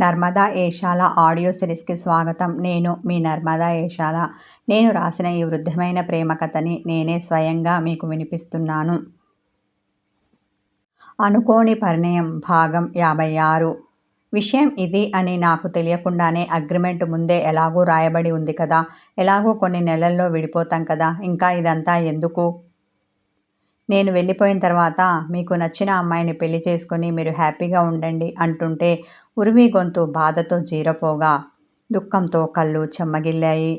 Narmada Eshala audio సిరీస్కి స్వాగతం. నేను మీ నర్మదా ఏషాల. నేను రాసిన ఈ వృద్ధమైన ప్రేమ కథని నేనే స్వయంగా మీకు వినిపిస్తున్నాను. అనుకోని పరిణయం భాగం యాభై ఆరు. విషయం ఇది అని నాకు తెలియకుండానే అగ్రిమెంట్ ముందే ఎలాగూ రాయబడి ఉంది కదా. ఎలాగో కొన్ని నెలల్లో విడిపోతాం కదా. ఇంకా ఇదంతా ఎందుకు? నేను వెళ్ళిపోయిన తర్వాత మీకు నచ్చిన అమ్మాయిని పెళ్ళి చేసుకుని మీరు హ్యాపీగా ఉండండి అంటుంటే ఉరిమి గొంతు బాధతో జీరపోగా దుఃఖంతో కళ్ళు చెమ్మగిల్లాయి.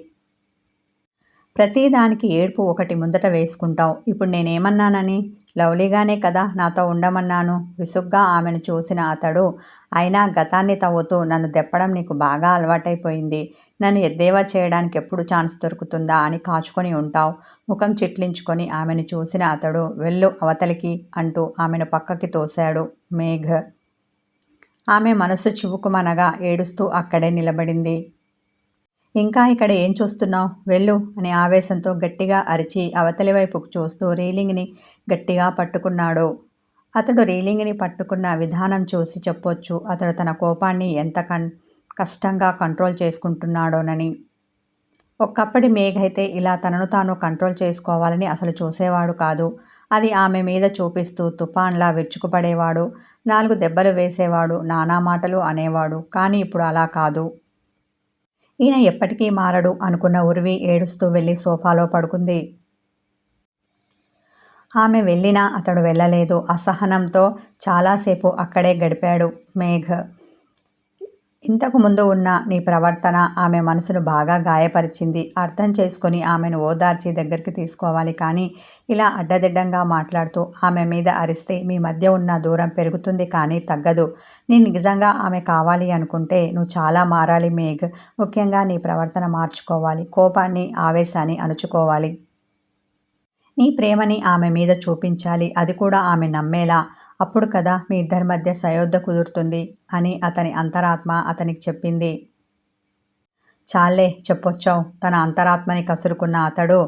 ప్రతిదానికి ఏడుపు ఒకటి ముందట వేసుకుంటావు. ఇప్పుడు నేనేమన్నానని? లవ్లీగానే కదా నాతో ఉండమన్నాను. విసుగ్గా ఆమెను చూసిన అతడు అయినా గతాన్ని తవ్వుతూ నన్ను దెప్పడం నీకు బాగా అలవాటైపోయింది. నన్ను ఎద్దేవా చేయడానికి ఎప్పుడు ఛాన్స్ దొరుకుతుందా అని కాచుకొని ఉంటావు. ముఖం చిట్లించుకొని ఆమెను చూసిన అతడు వెళ్ళు అవతలికి అంటూ ఆమెను పక్కకి తోశాడు మేఘ్. ఆమె మనసు చివుకుమనగా ఏడుస్తూ అక్కడే నిలబడింది. ఇంకా ఇక్కడ ఏం చూస్తున్నావు? వెళ్ళు అని ఆవేశంతో గట్టిగా అరిచి అవతలి వైపుకు చూస్తూ రీలింగ్ని గట్టిగా పట్టుకున్నాడు. అతడు రీలింగ్ని పట్టుకున్న విధానం చూసి చెప్పొచ్చు. అతడు తన కోపాన్ని ఎంత కన్ కష్టంగా కంట్రోల్ చేసుకుంటున్నాడోనని. ఒక్కప్పటి మేఘైతే ఇలా తనను తాను కంట్రోల్ చేసుకోవాలని అసలు చూసేవాడు కాదు. అది ఆమె మీద చూపిస్తూ తుఫాన్లా విరుచుకుపడేవాడు. నాలుగు దెబ్బలు వేసేవాడు. నానా మాటలు అనేవాడు. కానీ ఇప్పుడు అలా కాదు. ఈయన ఎప్పటికీ మారడు అనుకున్న ఉర్వి ఏడుస్తూ వెళ్ళి సోఫాలో పడుకుంది. ఆమె వెళ్ళినా అతడు వెళ్ళలేదు. అసహనంతో చాలాసేపు అక్కడే గడిపాడు మేఘ్. ఇంతకు ముందు ఉన్న నీ ప్రవర్తన ఆమె మనసును బాగా గాయపరిచింది. అర్థం చేసుకొని ఆమెను ఓదార్చి దగ్గరికి తీసుకోవాలి కానీ ఇలా అడ్డదిడ్డంగా మాట్లాడుతూ ఆమె మీద అరిస్తే మీ మధ్య ఉన్న దూరం పెరుగుతుంది కానీ తగ్గదు. నేను నిజంగా ఆమె కావాలి అనుకుంటే నువ్వు చాలా మారాలి మేఘ్. ముఖ్యంగా నీ ప్రవర్తన మార్చుకోవాలి. కోపాన్ని ఆవేశాన్ని అణుచుకోవాలి. నీ ప్రేమని ఆమె మీద చూపించాలి. అది కూడా ఆమె నమ్మేలా. అప్పుడు కదా మీ ఇద్దరి మధ్య సయోధ్య కుదురుతుంది అని అతని అంతరాత్మ అతనికి చెప్పింది. చాలే చెప్పొచ్చావు. తన అంతరాత్మని కసురుకున్న అతడు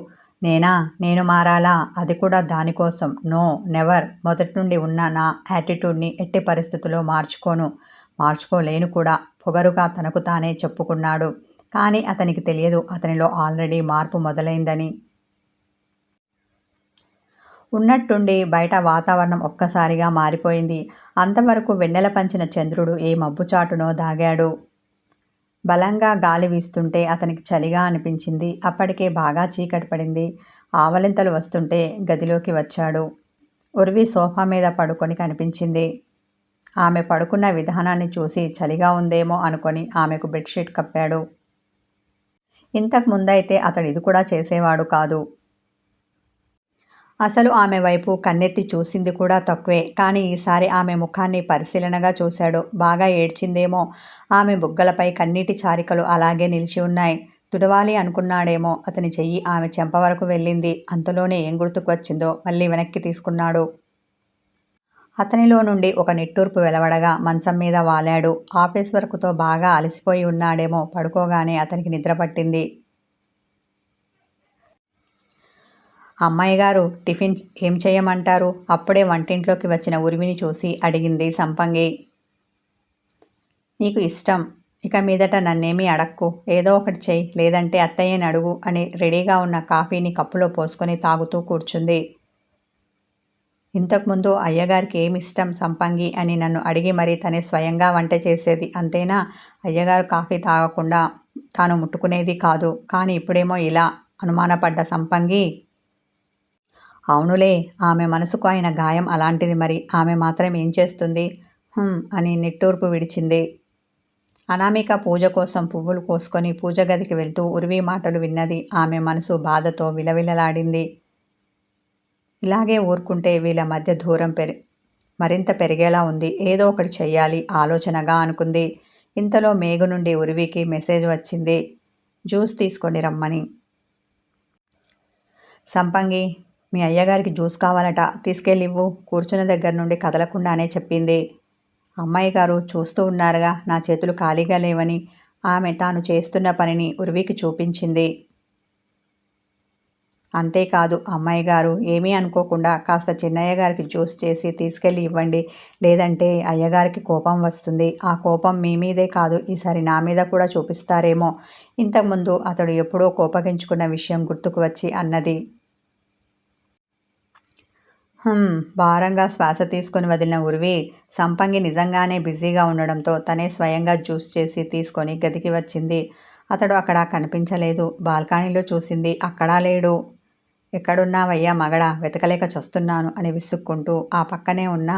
నేనా నేను మారాలా? అది కూడా దానికోసం. No never. మొదటి నుండి ఉన్న నా యాటిట్యూడ్ని ఎట్టి పరిస్థితుల్లో మార్చుకోను. మార్చుకోలేను కూడా. పొగరుగా తనకు తానే చెప్పుకున్నాడు. కానీ అతనికి తెలియదు అతనిలో ఆల్రెడీ మార్పు మొదలైందని. ఉన్నట్టుండి బయట వాతావరణం ఒక్కసారిగా మారిపోయింది. అంతవరకు వెన్నెల పంచిన చంద్రుడు ఏ మబ్బుచాటునో దాగాడు. బలంగా గాలి వీస్తుంటే అతనికి చలిగా అనిపించింది. అప్పటికే బాగా చీకటి పడింది. ఆవలింతలు వస్తుంటే గదిలోకి వచ్చాడు. ఉరివి సోఫా మీద పడుకొని కనిపించింది. ఆమె పడుకున్న విధానాన్ని చూసి చలిగా ఉందేమో అనుకొని ఆమెకు బెడ్షీట్ కప్పాడు. ఇంతకు ముందైతే అతడు ఇది కూడా చేసేవాడు కాదు. అసలు ఆమె వైపు కన్నెత్తి చూసింది కూడా తక్కువే. కానీ ఈసారి ఆమె ముఖాన్ని పరిశీలనగా చూశాడు. బాగా ఏడ్చిందేమో. ఆమె బుగ్గలపై కన్నీటి చారికలు అలాగే నిలిచి ఉన్నాయి. తుడవాలి అనుకున్నాడేమో. అతని చెయ్యి ఆమె చెంప వరకు వెళ్ళింది. అంతలోనే ఏం గుర్తుకు వచ్చిందో మళ్ళీ వెనక్కి తీసుకున్నాడు. అతనిలో నుండి ఒక నిట్టూర్పు వెలవడగా మంచం మీద వాలాడు. ఆఫీస్ వర్క్తో బాగా అలసిపోయి ఉన్నాడేమో. పడుకోగానే అతనికి నిద్ర పట్టింది. అమ్మాయి గారు టిఫిన్ ఏం చేయమంటారు? అప్పుడే వంటింట్లోకి వచ్చిన ఉరిమిని చూసి అడిగింది సంపంగి. నీకు ఇష్టం. ఇక మీదట నన్నేమీ అడక్కు. ఏదో ఒకటి చెయ్యి. లేదంటే అత్తయ్యని అడుగు అని రెడీగా ఉన్న కాఫీని కప్పులో పోసుకొని తాగుతూ కూర్చుంది. ఇంతకుముందు అయ్యగారికి ఏమి ఇష్టం సంపంగి? అని నన్ను అడిగి మరి తనే స్వయంగా వంట చేసేది. అంతేనా? అయ్యగారు కాఫీ తాగకుండా తాను ముట్టుకునేది కాదు. కానీ ఇప్పుడేమో ఇలా అనుమానపడ్డ సంపంగి అవునులే ఆమె మనసుకు ఆయన గాయం అలాంటిది మరి. ఆమె మాత్రం ఏం చేస్తుంది? అని నిట్టూర్పు విడిచింది. అనామిక పూజ కోసం పువ్వులు కోసుకొని పూజ గదికి వెళ్తూ ఉరివి మాటలు విన్నది. ఆమె మనసు బాధతో విలవిలలాడింది. ఇలాగే ఊరుకుంటే వీళ్ళ మధ్య దూరం పెరి మరింత పెరిగేలా ఉంది. ఏదో ఒకటి చెయ్యాలి ఆలోచనగా అనుకుంది. ఇంతలో మేఘ నుండి ఉరివికి మెసేజ్ వచ్చింది. జ్యూస్ తీసుకొని రమ్మని. సంపంగి మీ అయ్యగారికి జ్యూస్ కావాలట తీసుకెళ్ళివ్వు. కూర్చున్న దగ్గర నుండి కదలకుండానే చెప్పింది. అమ్మాయి గారు చూస్తూ ఉన్నారుగా నా చేతులు ఖాళీగా లేవని. ఆమె తాను చేస్తున్న పనిని ఉర్వికి చూపించింది. అంతేకాదు అమ్మాయి గారు ఏమీ అనుకోకుండా కాస్త చిన్నయ్య గారికి జ్యూస్ చేసి తీసుకెళ్ళి ఇవ్వండి. లేదంటే అయ్యగారికి కోపం వస్తుంది. ఆ కోపం మీ మీదే కాదు ఈసారి నా మీద కూడా చూపిస్తారేమో. ఇంతకుముందు అతడు ఎప్పుడో కోపగించుకున్న విషయం గుర్తుకు వచ్చి అన్నది. భారంగా శ్వాస తీసుకొని వదిలిన ఉరివి సంపంగి నిజంగానే బిజీగా ఉండడంతో తనే స్వయంగా జ్యూస్ చేసి తీసుకొని గదికి వచ్చింది. అతడు అక్కడ కనిపించలేదు. బాల్కనీలో చూసింది అక్కడా లేడు. ఎక్కడున్నావయ్యా మగడ? వెతకలేక చస్తున్నాను అని విసుక్కుంటూ ఆ పక్కనే ఉన్న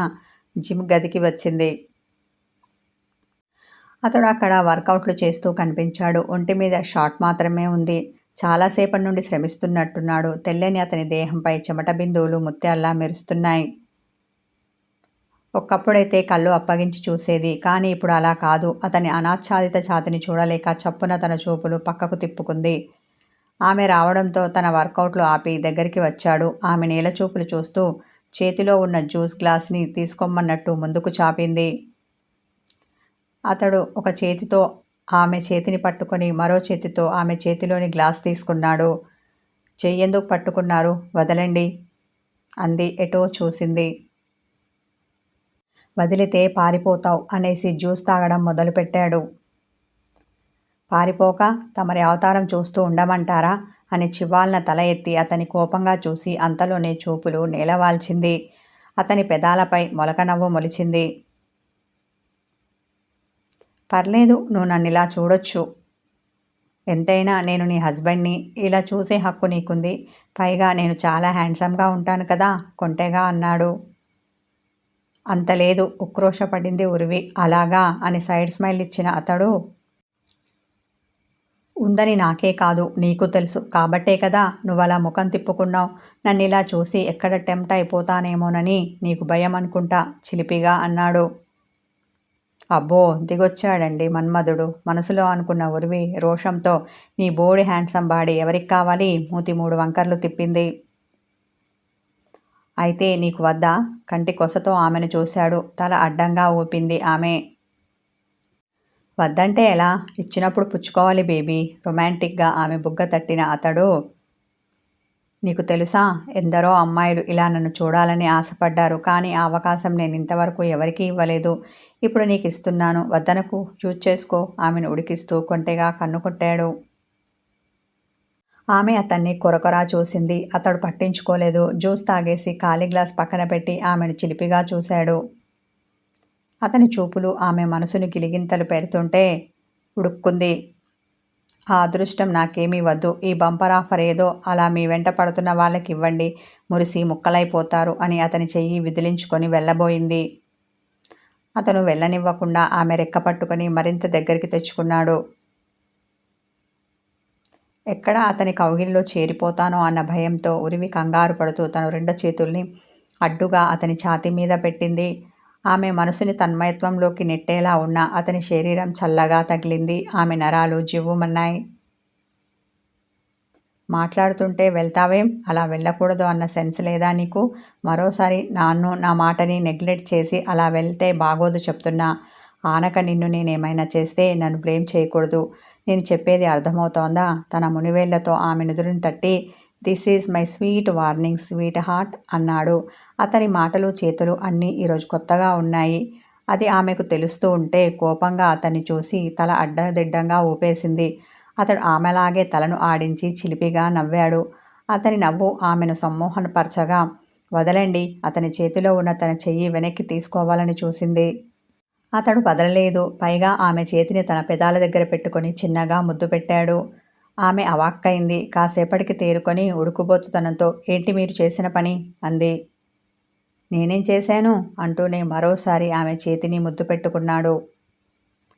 జిమ్ గదికి వచ్చింది. అతడు అక్కడ వర్కౌట్లు చేస్తూ కనిపించాడు. ఒంటి మీద షార్ట్ మాత్రమే ఉంది. చాలాసేపటి నుండి శ్రమిస్తున్నట్టున్నాడు. తెల్లని అతని దేహంపై చెమట బిందువులు ముత్యాల్లా మెరుస్తున్నాయి. ఒక్కప్పుడైతే కళ్ళు అప్పగించి చూసేది. కానీ ఇప్పుడు అలా కాదు. అతని అనాచ్ఛాదిత ఛాతిని చూడలేక చప్పున తన చూపులు పక్కకు తిప్పుకుంది. ఆమె రావడంతో తన వర్కౌట్లు ఆపి దగ్గరికి వచ్చాడు. ఆమె నేల చూపులు చూస్తూ చేతిలో ఉన్న జ్యూస్ గ్లాస్ని తీసుకోమన్నట్టు ముందుకు చాపింది. అతడు ఒక చేతితో ఆమె చేతిని పట్టుకొని మరో చేతితో ఆమె చేతిలోని గ్లాస్ తీసుకున్నాడు. చెయ్యెందుకు పట్టుకున్నారు? వదలండి అంది ఎటో చూసింది. వదిలితే పారిపోతావు అనేసి జ్యూస్ తాగడం మొదలుపెట్టాడు. పారిపోక? తమరి అవతారం చూస్తూ ఉండమంటారా? అని చివాల్న తల ఎత్తి అతని కోపంగా చూసి అంతలోనే చూపులు నేలవాల్చింది. అతని పెదాలపై మొలకనవ్వు మొలిచింది. పర్లేదు నువ్వు నన్ను ఇలా చూడొచ్చు. ఎంతైనా నేను నీ హస్బెండ్ని ఇలా చూసే హక్కు నీకుంది. పైగా నేను చాలా హ్యాండ్సమ్గా ఉంటాను కదా కొంటెగా అన్నాడు. అంత లేదు ఉక్రోషపడింది ఉరివి. అలాగా అని సైడ్ స్మైల్ ఇచ్చిన అతడు. ఉందని నాకే కాదు నీకు తెలుసు. కాబట్టే కదా నువ్వు అలా ముఖం తిప్పుకున్నావు. నన్ను ఇలా చూసి ఎక్కడ టెంప్ట్ అయిపోతానేమోనని నీకు భయం అనుకుంటా చిలిపిగా అన్నాడు. అబ్బో దిగొచ్చాడండి మన్మధుడు. మనసులో అనుకున్న ఉరివి రోషంతో నీ బోడి హ్యాండ్సమ్ బాడీ ఎవరికి కావాలి? మూతి మూడు వంకర్లు తిప్పింది. అయితే నీకు వద్దా? కంటి కొసతో ఆమెను చూశాడు. తల అడ్డంగా ఊపింది ఆమె. వద్దంటే ఎలా? ఇచ్చినప్పుడు పుచ్చుకోవాలి బేబీ. రొమాంటిక్గా ఆమె బుగ్గ తట్టిన అతడు నీకు తెలుసా? ఎందరో అమ్మాయిలు ఇలా నన్ను చూడాలని ఆశపడ్డారు. కానీ ఆ అవకాశం నేను ఇంతవరకు ఎవరికీ ఇవ్వలేదు. ఇప్పుడు నీకు ఇస్తున్నాను. వద్దనకు. చూజ్ చేసుకో. ఆమెను ఉడికిస్తూ కొంటెగా కన్ను కొట్టాడు. ఆమె అతన్ని కొరకొరా చూసింది. అతడు పట్టించుకోలేదు. జ్యూస్ తాగేసి ఖాళీ గ్లాస్ పక్కన పెట్టి ఆమెను చిలిపిగా చూశాడు. అతని చూపులు ఆమె మనసును గిలిగింతలు పెడుతుంటే ఉడుక్కుంది. ఆ అదృష్టం నాకేమీ వద్దు. ఈ బంపర్ ఆఫర్ ఏదో అలా మీ వెంట పడుతున్న వాళ్ళకి ఇవ్వండి. మురిసి ముక్కలైపోతారు అని అతని చెయ్యి విదిలించుకొని వెళ్ళబోయింది. అతను వెళ్ళనివ్వకుండా ఆమె రెక్క పట్టుకొని మరింత దగ్గరికి తెచ్చుకున్నాడు. ఎక్కడ అతని కౌగిల్లో చేరిపోతానో అన్న భయంతో ఉరివి కంగారు పడుతూ తను రెండు చేతుల్ని అడ్డుగా అతని ఛాతీ మీద పెట్టింది. ఆమె మనసుని తన్మయత్వంలోకి నెట్టేలా ఉన్న అతని శరీరం చల్లగా తగిలింది. ఆమె నరాలు జివ్వుమన్నాయి. మాట్లాడుతుంటే వెళ్తావేం? అలా వెళ్ళకూడదు అన్న సెన్స్ లేదా నీకు? మరోసారి నాన్ను నా మాటని నెగ్లెక్ట్ చేసి అలా వెళ్తే బాగోదు చెప్తున్నా. ఆనక నిన్ను నేనేమైనా చేస్తే నన్ను బ్లేమ్ చేయకూడదు. నేను చెప్పేది అర్థమవుతోందా? తన మునివేళ్ళతో ఆమె నుదురుని తట్టి this is my sweet warning sweetheart అన్నాడు. అతని మాటలు చేతులు అన్నీ ఈరోజు కొత్తగా ఉన్నాయి. అది ఆమెకు తెలుస్తూ ఉంటే కోపంగా అతన్ని చూసి తల అడ్డదిడ్డంగా ఊపేసింది. అతడు ఆమెలాగే తలను ఆడించి చిలిపిగా నవ్వాడు. అతని నవ్వు ఆమెను సమ్మోహనపరచగా వదలండి అతని చేతిలో ఉన్న తన చెయ్యి వెనక్కి తీసుకోవాలని చూసింది. అతడు వదలలేదు. పైగా ఆమె చేతిని తన పెదాల దగ్గర పెట్టుకొని చిన్నగా ముద్దు పెట్టాడు. ఆమె అవాక్కైంది. కాసేపటికి తేరుకొని ఉడుకుబోతుతనంతో ఏంటి మీరు చేసిన పని? అంది. నేనేం చేశాను? అంటూనే మరోసారి ఆమె చేతిని ముద్దు పెట్టుకున్నాడు.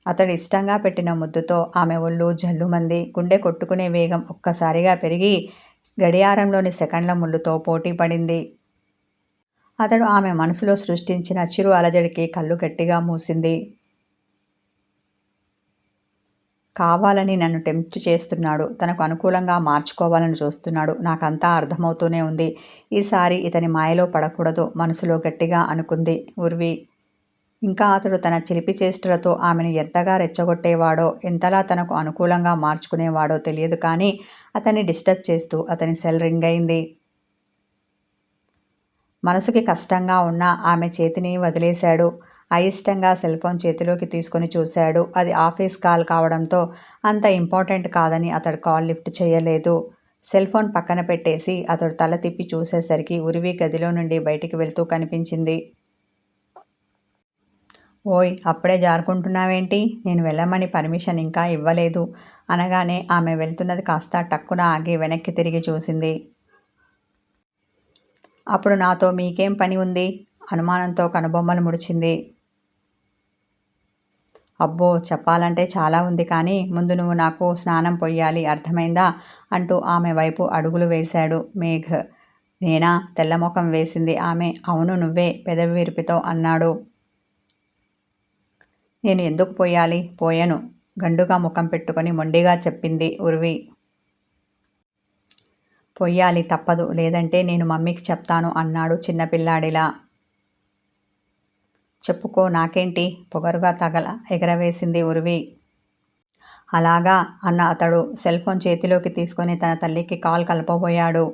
అతడు ఇష్టంగా పెట్టిన ముద్దుతో ఆమె ఒళ్ళు జల్లుమంది. గుండె కొట్టుకునే వేగం ఒక్కసారిగా పెరిగి గడియారంలోని సెకండ్ల ముళ్ళుతో పోటీ పడింది. అతడు ఆమె మనసులో సృష్టించిన చిరు అలజడికి కళ్ళు గట్టిగా మూసింది. కావాలని నన్ను టెంప్ట్ చేస్తున్నాడు. తనకు అనుకూలంగా మార్చుకోవాలని చూస్తున్నాడు. నాకంతా అర్థమవుతూనే ఉంది. ఈసారి ఇతని మాయలో పడకూడదు. మనసులో గట్టిగా అనుకుంది ఉర్వి. ఇంకా అతడు తన చిలిపి చేష్టలతో ఆమెను ఎంతగా రెచ్చగొట్టేవాడో ఎంతలా తనకు అనుకూలంగా మార్చుకునేవాడో తెలియదు కానీ అతన్ని డిస్టర్బ్ చేస్తూ అతని సెల్ రింగ్ అయింది. మనసుకి కష్టంగా ఉన్న ఆమె చేతిని వదిలేశాడు. అయిష్టంగా సెల్ ఫోన్ చేతిలోకి తీసుకొని చూశాడు. అది ఆఫీస్ కాల్ కావడంతో అంత ఇంపార్టెంట్ కాదని అతడు కాల్ లిఫ్ట్ చేయలేదు. సెల్ ఫోన్ పక్కన పెట్టేసి అతడు తల తిప్పి చూసేసరికి ఉరివి గదిలో నుండి బయటికి వెళ్తూ కనిపించింది. ఓయ్ అప్పుడే జారుకుంటున్నావేంటి? నేను వెళ్ళమని పర్మిషన్ ఇంకా ఇవ్వలేదు. అనగానే ఆమె వెళ్తున్నది కాస్త టక్కున ఆగి వెనక్కి తిరిగి చూసింది. అప్పుడు నాతో మీకేం పని ఉంది? అనుమానంతో కనుబొమ్మలు ముడిచింది. అబ్బో చెప్పాలంటే చాలా ఉంది కానీ ముందు నువ్వు నాకు స్నానం పొయ్యాలి అర్థమైందా? అంటూ ఆమె వైపు అడుగులు వేశాడు మేఘ్. నేనా? తెల్లముఖం వేసింది ఆమె. అవును నువ్వే పెదవి విరిపితో అన్నాడు. నేను ఎందుకు పోయాలి? పోయను. గండుగా ముఖం పెట్టుకొని మొండిగా చెప్పింది ఉర్వి. పొయ్యాలి తప్పదు లేదంటే నేను మమ్మీకి చెప్తాను అన్నాడు చిన్నపిల్లాడిలా. చెప్పుకో నాకేంటి? పొగరుగా తగల ఎగరవేసింది ఉరివి. అలాగా అన్న అతడు సెల్ ఫోన్ చేతిలోకి తీసుకొని తన తల్లికి కాల్ కలపబోయాడు.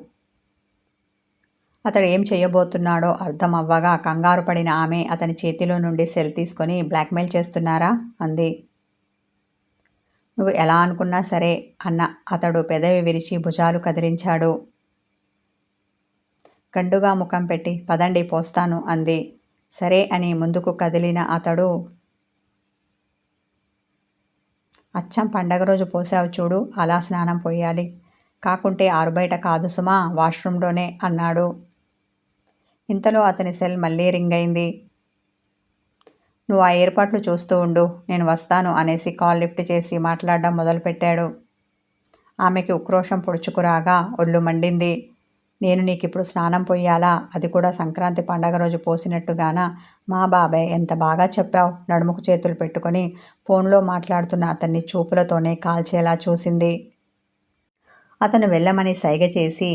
అతడు ఏం చేయబోతున్నాడో అర్థం అవ్వగా కంగారు పడిన ఆమె అతని చేతిలో నుండి సెల్ తీసుకొని బ్లాక్మెయిల్ చేస్తున్నారా? అంది. నువ్వు ఎలా అనుకున్నా సరే అన్న అతడు పెదవి విరిచి భుజాలు కదిలించాడు. గండుగా ముఖం పెట్టి పదండి పోస్తాను అంది. సరే అని ముందుకు కదిలిన అతడు అచ్చం పండగ రోజు పోసావు చూడు అలా స్నానం పోయాలి కాకుంటే ఆరుబయట కాదు సుమా వాష్రూమ్లోనే అన్నాడు. ఇంతలో అతని సెల్ మళ్ళీ రింగ్ అయింది. నువ్వు ఆ ఏర్పాట్లు చూస్తూ ఉండు నేను వస్తాను అనేసి కాల్ లిఫ్ట్ చేసి మాట్లాడడం మొదలుపెట్టాడు. ఆమెకి ఉక్రోషం పొడుచుకురాగా ఒళ్ళు మండింది. నేను నీకు ఇప్పుడు స్నానం పొయ్యాలా? అది కూడా సంక్రాంతి పండగ రోజు పోసినట్టుగానా? మా బాబాయ్ ఎంత బాగా చెప్పావు? నడుముకు చేతులు పెట్టుకొని ఫోన్లో మాట్లాడుతున్న అతన్ని చూపులతోనే కాల్చేలా చూసింది. అతను వెళ్ళమని సైగ చేసి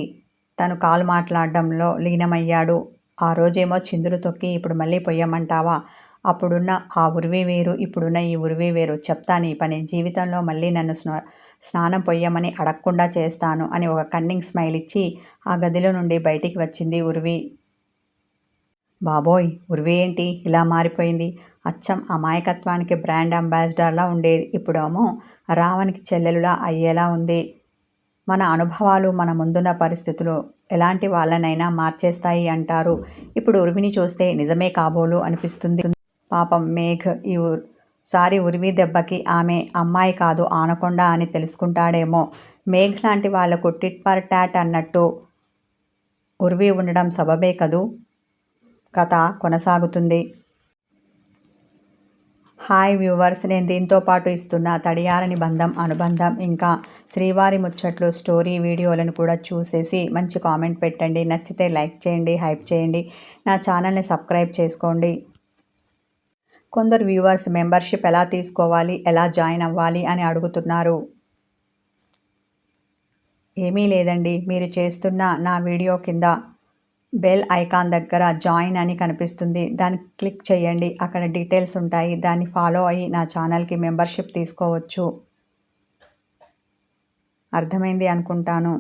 తను కాల్ మాట్లాడడంలో లీనమయ్యాడు. ఆ రోజేమో చిందులు తొక్కి ఇప్పుడు మళ్ళీ పొయ్యమంటావా? అప్పుడున్న ఆ ఉరివి వేరు ఇప్పుడున్న ఈ ఉరివే వేరు. చెప్తాను ఈ పని. జీవితంలో మళ్ళీ నన్ను స్నా స్నానం పొయ్యమని అడగకుండా చేస్తాను అని ఒక కన్నింగ్ స్మైల్ ఇచ్చి ఆ గదిలో నుండి బయటికి వచ్చింది ఉరివి. బాబోయ్ ఉరివి ఏంటి? ఇలా మారిపోయింది. అచ్చం అమాయకత్వానికి బ్రాండ్ అంబాసిడర్లా ఉండేది. ఇప్పుడేమో రావణ్కి చెల్లెలులా అయ్యేలా ఉంది. మన అనుభవాలు మన ముందున్న పరిస్థితులు ఎలాంటి వాళ్ళనైనా మార్చేస్తాయి అంటారు. ఇప్పుడు ఉరివిని చూస్తే నిజమే కాబోలు అనిపిస్తుంది. పాపం మేఘ్ ఈ సారి ఉరివి దెబ్బకి ఆమె అమ్మాయి కాదు ఆనకొండ అని తెలుసుకుంటాడేమో. మేఘ్ లాంటి వాళ్ళకు టిట్ పర్ టాట్ అన్నట్టు ఉరివి ఉండడం సబబే కదూ? కథ కొనసాగుతుంది. హాయ్ వ్యూవర్స్ నేను దీంతో పాటు ఇస్తున్న తడియారని బంధం అనుబంధం ఇంకా శ్రీవారి ముచ్చట్లు స్టోరీ వీడియోలను కూడా చూసేసి మంచి కామెంట్ పెట్టండి. నచ్చితే లైక్ చేయండి హైప్ చేయండి. నా ఛానల్ని సబ్స్క్రైబ్ చేసుకోండి. కొందరు వ్యూవర్స్ మెంబర్షిప్ ఎలా తీసుకోవాలి ఎలా జాయిన్ అవ్వాలి అని అడుగుతున్నారు. ఏమీ లేదండి. మీరు చేస్తున్న నా వీడియో కింద బెల్ ఐకాన్ దగ్గర జాయిన్ అని కనిపిస్తుంది. దాన్ని క్లిక్ చేయండి. అక్కడ డీటెయిల్స్ ఉంటాయి. దాన్ని ఫాలో అయ్యి నా ఛానల్కి మెంబర్షిప్ తీసుకోవచ్చు. అర్థమైంది అనుకుంటాను.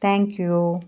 Thank you.